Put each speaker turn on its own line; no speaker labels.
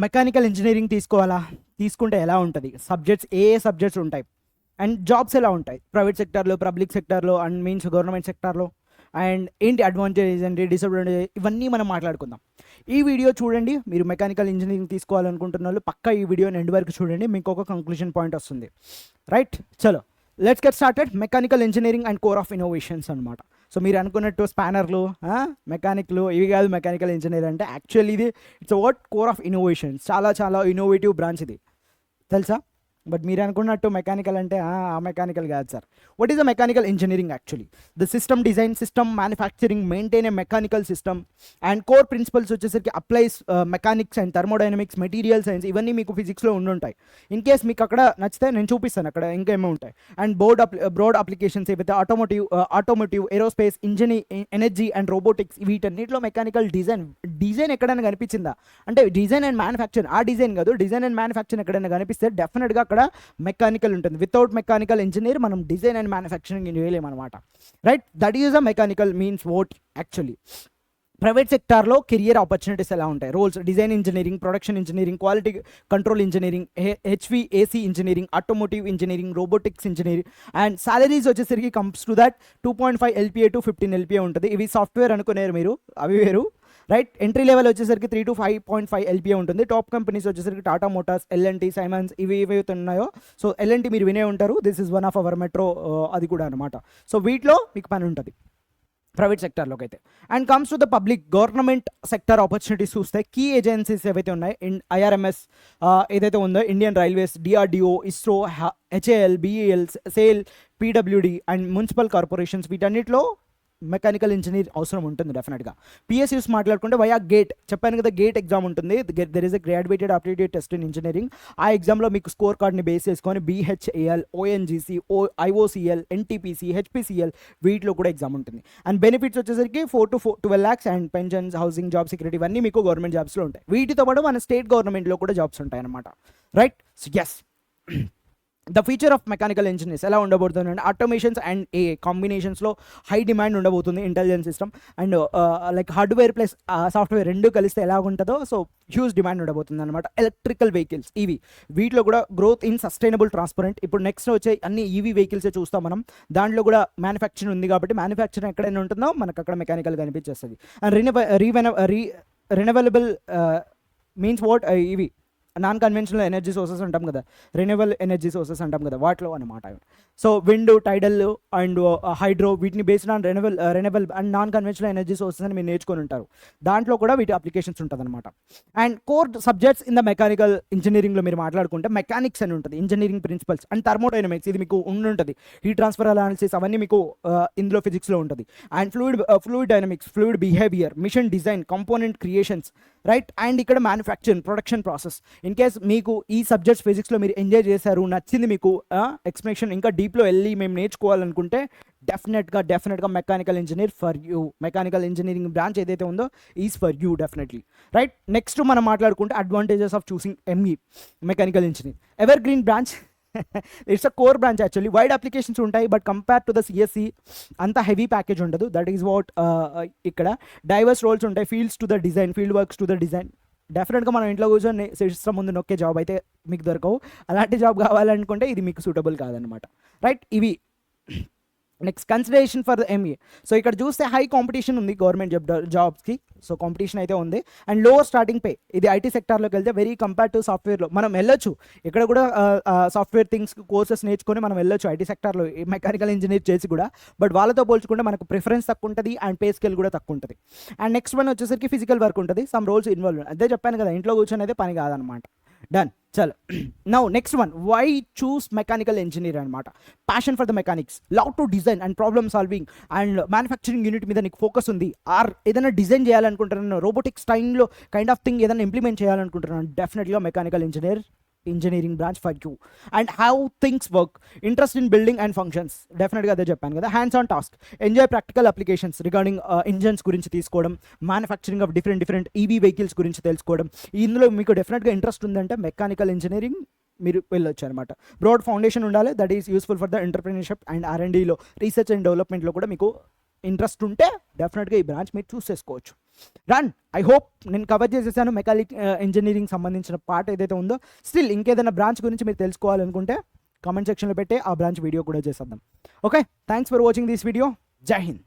Mechanical engineering తీసుకోవాలా? తీసుకుంటే ఎలా ఉంటుంది? సబ్జెక్ట్స్ ఏ ఏ సబ్జెక్ట్స్ ఉంటాయి? అండ్ జాబ్స్ ఎలా ఉంటాయి? ప్రైవేట్ సెక్టర్లో పబ్లిక్ సెక్టర్లో అండ్ మీన్స్ గవర్నమెంట్ సెక్టార్లో అండ్ ఏంటి అడ్వాంటేజెస్ ఏంటి డిసడ్వాంటేజెస్ ఇవన్నీ మనం మాట్లాడుకుందాం. ఈ వీడియో చూడండి మీరు మెకానికల్ ఇంజనీరింగ్ తీసుకోవాలనుకుంటున్న వాళ్ళు పక్క ఈ వీడియోని ఎండ్ వరకు చూడండి మీకు ఒక కంక్లూజన్ పాయింట్ వస్తుంది. రైట్ చలో. Let's get started mechanical engineering and core of innovations అనమాట సో మీరు అనుకున్నట్టు స్పానర్లు మెకానిక్లు ఇవి కాదు మెకానికల్ ఇంజనీర్ అంటే యాక్చువల్లీ ఇది it's what core of innovations చాలా చాలా ఇన్నోవేటివ్ బ్రాంచ్ ఇది. తెలుసా? బట్ మీరు అనుకున్నట్టు మెకానికల్ అంటే ఆ మెకానికల్ కాదు sir. What is a mechanical engineering actually the system design system manufacturing maintain a mechanical system and core principles వచ్చేసరికి applies mechanics and thermodynamics material science ఇవన్నీ మీకు ఫిజిక్స్లో ఉండుంటాయి. ఇన్ కేస్ మీకు అక్కడ నచ్చితే నేను చూపిస్తాను అక్కడ ఇంకేమో ఉంటాయి. అండ్ బోర్డ్ బ్రోడ్ అప్లికేషన్స్ ఏవైతే automotive automotive aerospace ఇంజనీ energy and robotics వీటన్నిటిలో మెకానికల్ డిజైన్ డిజైన్ ఎక్కడైనా కనిపించిందా? అంటే డిజైన్ అండ్ మ్యానుఫ్యాక్చర్ ఆ డిజైన్ కాదు డిజైన్ అండ్ మ్యానుఫ్యాక్చర్ ఎక్కడైనా కనిపిస్తే డెఫినెట్గా అక్కడ మెకానికల్ ఉంటుంది. వితౌట్ మెకానికల్ ఇంజనీర్ మనం డిజైన్ అండ్ మ్యానుఫ్యాక్చరింగ్ చేయలేము అనమాట right that is uh mechanical means what actually private సెక్టార్లో కెరియర్ ఆపర్చునిటీస్ ఎలా ఉంటాయి? Roles design engineering production engineering quality control engineering H V AC engineering automotive engineering robotics engineering and salaries వచ్చేసరికి comes to that two point five LPA to fifteen LPA ఉంటుంది. ఇవి software అనుకునేరు మీరు? అవి వేరు? Right entry level వచ్చేసరికి three to five point five LPA ఉంటుంది. Top companies వచ్చేసరికి టాటా మోటార్స్ ఎల్ఎన్టీ సైమన్స్ ఇవి ఏవైతే ఉన్నాయో. సో ఎల్ఎన్టీ మీరు వినే ఉంటారు. This is one of our metro అది కూడా అనమాట సో వీటిలో మీకు పని ఉంటుంది. ప్రైవేట్ సెక్టర్లోకి అయితే. And comes to the public government sector opportunities చూస్తే కీ ఏజెన్సీస్ ఏవైతే ఉన్నాయి ఐఆర్ఎంఎస్ ఏదైతే ఉందో Indian railways DRDO ISRO HAL BEL SAIL PWD and municipal corporations వీటన్నిటిలో మెకానికల్ ఇంజనీర్ అవసరం ఉంటుంది డెఫినెట్గా పిఎస్యూస్ మాట్లాడుకుంటే వయా గేట్ చెప్పాను కదా గేట్ ఎగ్జామ్ ఉంటుంది. There is a graduated aptitude test in engineering ఆ ఎగ్జామ్లో మీకు స్కోర్ కార్డ్ని బేస్ చేసుకొని బీహెచ్ఏఎల్ ఓఎన్జీసీ ఓ ఐఓసిఎల్ ఎన్టీపీసీ హెచ్పిసిఎల్ వీటిలో కూడా ఎగ్జామ్ ఉంటుంది. అండ్ బెనిఫిట్స్ వచ్చేసరికి four to four twelve lakhs and pensions housing job security ఇవన్నీ మీకు గవర్నమెంట్ జాబ్స్లో ఉంటాయి. వీటితో పాటు మన స్టేట్ గవర్నమెంట్లో కూడా జాబ్స్ ఉంటాయి అన్నమాట right as the feature of mechanical engineers ఎలా ఉండబోతుంది అంటే ఆటోమేషన్స్ అండ్ ఏ కాంబినేషన్స్లో హై డిమాండ్ ఉండబోతుంది intelligence system and like hardware plus software రెండు కలిస్తే ఎలా ఉంటుందో సో హ్యూజ్ డిమాండ్ ఉండబోతుంది అనమాట ఎలక్ట్రికల్ వెహికల్స్ ఇవి వీటిలో కూడా గ్రోత్ ఇన్ సస్టైనబుల్ ట్రాన్స్పరెంట్ ఇప్పుడు నెక్స్ట్ వచ్చే అన్ని ఈవీ వెహికల్సే చూస్తాం మనం దాంట్లో కూడా మ్యానుఫ్యాక్చరింగ్ ఉంది కాబట్టి మ్యానుఫ్యాక్చరింగ్ ఎక్కడైనా ఉంటుందో మనకు అక్కడ మెకానికల్ కనిపించేస్తుంది. అండ్ రినవ రీవెన రీ రినవలబుల్ మీన్స్ వాట్ ఇవి నాన్ కన్వెన్షనల్ ఎనర్జీ సోర్సెస్ అంటాం కదా. రెన్యూవల్ ఎనర్జీ సోర్సెస్ అంటాం కదా వాటిలో అనమాట so wind tidal and hydro వీటిని based on renewal renewal and non conventional energy sources అని మీరు నేర్చుకొని ఉంటారు. దాంట్లో కూడా వీటి అప్లికేషన్స్ ఉంటుంది అనమాట and core subjects in the mechanical ఇంజనీరింగ్లో మీరు మాట్లాడుకుంటే మెకానిక్స్ అని ఉంటుంది ఇంజనీరింగ్ ప్రిన్సిపల్స్ అండ్ థర్మోడైనమిక్స్ ఇది మీకు ఉండుంటుంది హీట్ ట్రాన్స్ఫర్ అనాలిసిస్ అవన్నీ మీకు uh, ఇందులో ఫిజిక్స్లో ఉంటుంది. And fluid fluid dynamics fluid behaviour mission design component creations right and ఇక్కడ manufacturing production process in case మీకు ఈ సబ్జెక్ట్స్ ఫిజిక్స్లో మీరు ఎంజాయ్ చేశారు నచ్చింది మీకు ఎక్స్ప్లెనేషన్ ఇంకా డీప్లో వెళ్ళి మేము నేర్చుకోవాలనుకుంటే డెఫినెట్గా డెఫినెట్గా mechanical engineer for you mechanical engineering branch ఏదైతే ఉందో is for you definitely right next మనం మాట్లాడుకుంటే advantages of choosing ME mechanical engineer ever green branch it's a core branch actually wide applications ఉంటాయి but compare to the CSC అంత heavy package ఉండదు. That is what ఇక్కడ diverse roles ఉంటాయి. Fields to the design field works to the design డెఫినెట్గా మనం ఇంట్లో కూర్చొని system ముందు నొక్కే జాబ్ అయితే మీకు దొరకవు. అలాంటి జాబ్ కావాలనుకుంటే ఇది మీకు సూటబుల్ కాదనమాట రైట్ ఇవి next consideration for MA so ఇక్కడ చూస్తే హై కాంపిటీషన్ ఉంది గవర్నమెంట్ జాబ్ జాబ్స్కి సో కాంపిటీషన్ అయితే ఉంది. అండ్ లోవర్ స్టార్టింగ్ పే ఇది ఐటీ సెక్టార్లోకి వెళ్తే వెరీ కంపేర్ టు సాఫ్ట్వేర్లో మనం వెళ్ళొచ్చు. ఇక్కడ కూడా సాఫ్ట్వేర్ థింగ్స్ కోర్సెస్ నేర్చుకొని మనం వెళ్ళొచ్చు ఐటీ సెక్టార్లో మెకానికల్ ఇంజనీర్ చేసి కూడా. బట్ వాళ్ళతో పోల్చుకుంటే మనకు ప్రిఫరెన్స్ తక్కువ ఉంటుంది అండ్ పే స్కేల్ కూడా తక్కువ ఉంటుంది. అండ్ నెక్స్ట్ వన్ వచ్చేసరికి ఫిజికల్ వర్క్ ఉంటుంది. సమ్ రోల్స్ ఇన్వాల్వ్ అదే చెప్పాను కదా ఇంట్లో కూర్చొని అయితే పని కాదనమాట. డన్ చలో. Now next one why choose mechanical engineer అనమాట passion for the mechanics love to design and problem solving and manufacturing unit మీద నీకు ఫోకస్ ఉంది. ఆర్ ఏదైనా డిజైన్ చేయాలనుకుంటున్నాను రోబోటిక్స్ టైంలో కైండ్ ఆఫ్ థింగ్ ఏదైనా ఇంప్లిమెంట్ చేయాలనుకుంటున్నాను డెఫినెట్గా mechanical engineer engineering branch for you and how things work interest in building and functions డెఫినెట్గా అదే చెప్పాను కదా. Hands on task enjoy practical applications regarding engines గురించి తీసుకోవడం manufacturing of different different EV vehicles గురించి తెలుసుకోవడం. ఇందులో మీకు డెఫినెట్గా ఇంట్రెస్ట్ ఉందంటే మెకానికల్ ఇంజనీరింగ్ మీరు వెళ్ళొచ్చు అనమాట బ్రాడ్ ఫౌండేషన్ ఉండాలి that is useful for the entrepreneurship and R and research and డెవలప్మెంట్లో కూడా మీకు ఇంట్రెస్ట్ ఉంటే డెఫినెట్గా ఈ బ్రాంచ్ మీరు చూస్ చేసుకోవచ్చు. రన్ ఐ హోప్ నేను కవర్ చేసేసాను మెకానిక్ ఇంజనీరింగ్ uh, సంబంధించిన పార్ట్ ఏదైతే ఉందో. స్టిల్ ఇంకేదైనా బ్రాంచ్ గురించి మీరు తెలుసుకోవాలనుకుంటే కామెంట్ సెక్షన్లో పెట్టే ఆ బ్రాంచ్ వీడియో కూడా చేసేద్దాం. Okay thanks for watching this video జై హింద్